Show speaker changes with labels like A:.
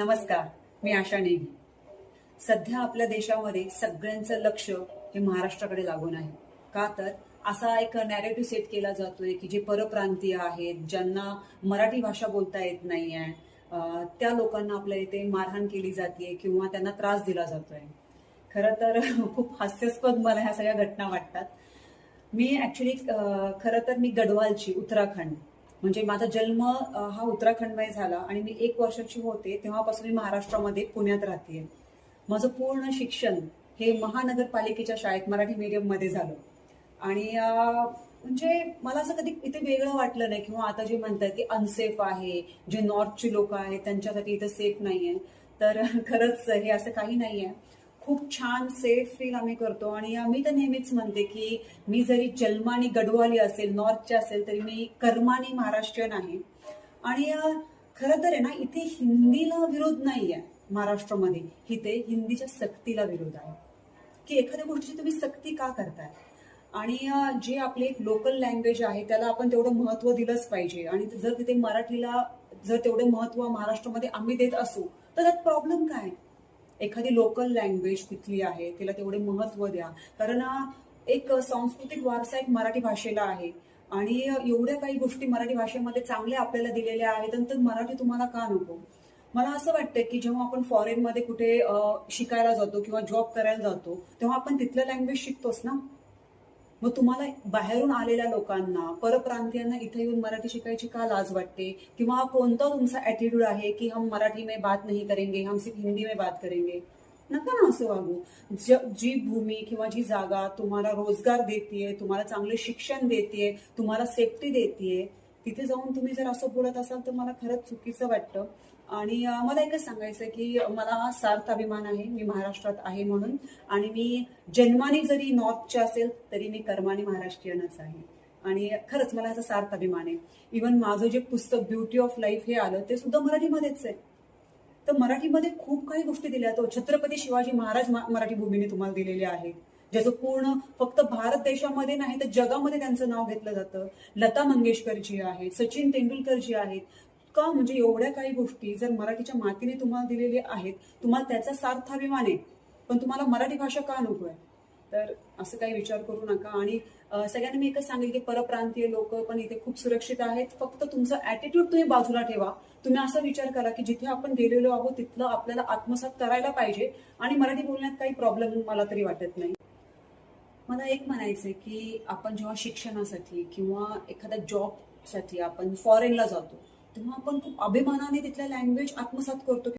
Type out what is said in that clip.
A: नमस्कार मी आशा नेगी. सध्या आपल्या देशामध्ये सगळ्यांचं लक्ष हे महाराष्ट्राकडे लागून आहे. का तर असा एक नॅरेटिव्ह सेट केला जातोय की जे परप्रांतीय आहेत ज्यांना मराठी भाषा बोलता येत नाही आहे त्या लोकांना आपल्या इथे मारहाण केली जाते किंवा त्यांना त्रास दिला जातोय. खरं तर खूप हास्यास्पद मला ह्या सगळ्या घटना वाटतात. मी ऍक्च्युली खरं तर मी गडवालची उत्तराखंड. म्हणजे माझा जन्म हा उत्तराखंडमध्ये झाला आणि मी एक वर्षाची होते तेव्हापासून मी महाराष्ट्रामध्ये पुण्यात राहते. माझं पूर्ण शिक्षण हे महानगरपालिकेच्या शाळेत मराठी मीडियममध्ये झालं. आणि म्हणजे मला असं कधी इथे वेगळं वाटलं नाही किंवा आता जे म्हणतात की अनसेफ आहे जे नॉर्थची लोक आहेत त्यांच्यासाठी इथं सेफ नाहीये. तर खरंच हे असं काही नाहीये. खूप छान सेफ फील आम्ही करतो. आणि आम्ही तर नेहमीच म्हणते की मी जरी जन्माने गडवाली असेल नॉर्थची असेल तरी मी कर्माने महाराष्ट्रीयन आहे. आणि खरं तर आहे ना इथे हिंदीला विरोध नाही आहे महाराष्ट्रामध्ये. इथे हिंदीच्या सक्तीला विरोध आहे. की एखाद्या गोष्टीची तुम्ही सक्ती का करताय? आणि जे आपले एक लोकल लँग्वेज आहे त्याला आपण तेवढं महत्त्व दिलंच पाहिजे. आणि जर तिथे मराठीला जर तेवढं महत्त्व महाराष्ट्रामध्ये आम्ही देत असू तर त्यात प्रॉब्लेम काय? एखादी लोकल लँग्वेज तिथली आहे तिला तेवढे महत्त्व द्या. कारण एक सांस्कृतिक वारसा एक मराठी भाषेला आहे. आणि एवढ्या काही गोष्टी मराठी भाषेमध्ये चांगल्या आपल्याला दिलेल्या आहेत आणि तर मराठी तुम्हाला का नको? मला असं वाटतं की जेव्हा आपण फॉरेनमध्ये कुठे शिकायला जातो किंवा जॉब करायला जातो तेव्हा आपण तिथलं लँग्वेज शिकतोच ना? मग तुम्हाला बाहेरून आलेल्या लोकांना परप्रांतीयांना इथे येऊन मराठी शिकायची का लाज वाटते? किंवा हा कोणता तुमचा ऍटिट्यूड आहे की हम मराठी में बात नहीं करेंगे हम सिर्फ हिंदी में बात करेंगे? नका ना असं वागू. ज- जी भूमी किंवा जी जागा तुम्हाला रोजगार देते तुम्हाला चांगले शिक्षण देते तुम्हाला सेफ्टी देते तिथे जाऊन तुम्ही जर असं बोलत असाल तर मला खरंच चुकीचं वाटतं. आणि मला एकच सांगायचं आहे की मला सार्थ अभिमान आहे. मी महाराष्ट्रात आहे म्हणून. आणि मी जन्माने जरी नॉर्थचे असेल तरी मी कर्माने महाराष्ट्रीयनच आहे. आणि खरंच मला याचा सार्थ अभिमान आहे. इवन माझं जे पुस्तक ब्युटी ऑफ लाईफ हे आलं ते सुद्धा मराठीमध्येच आहे. तर मराठीमध्ये खूप काही गोष्टी दिल्या. तो छत्रपती शिवाजी महाराज मराठी भूमीने तुम्हाला दिलेले आहेत. ज्याचं पूर्ण फक्त भारत देशामध्ये नाही तर जगामध्ये त्यांचं नाव घेतलं जातं. लता मंगेशकर जी आहेत सचिन तेंडुलकर जी आहेत का म्हणजे एवढ्या काही गोष्टी जर मराठीच्या मातीने तुम्हाला दिलेल्या आहेत तुम्हाला त्याचा सार्थ अभिमान आहे पण तुम्हाला मराठी भाषा का नको आहे? तर असं काही विचार करू नका. आणि सगळ्यांना मी एकच सांगेल की परप्रांतीय लोक पण इथे खूप सुरक्षित आहेत. फक्त तुमचा ऍटिट्यूड तुम्ही बाजूला ठेवा. तुम्ही असा विचार करा की जिथे आपण गेलेलो आहोत तिथलं आपल्याला आत्मसात करायला पाहिजे. आणि मराठी बोलण्यात काही प्रॉब्लेम मला तरी वाटत नाही. मला एक म्हणायचंय की आपण जेव्हा शिक्षणासाठी किंवा एखाद्या जॉबसाठी आपण फॉरेनला जातो तेव्हा आपण खूप अभिमानाने तिथल्या लँग्वेज आत्मसात करतो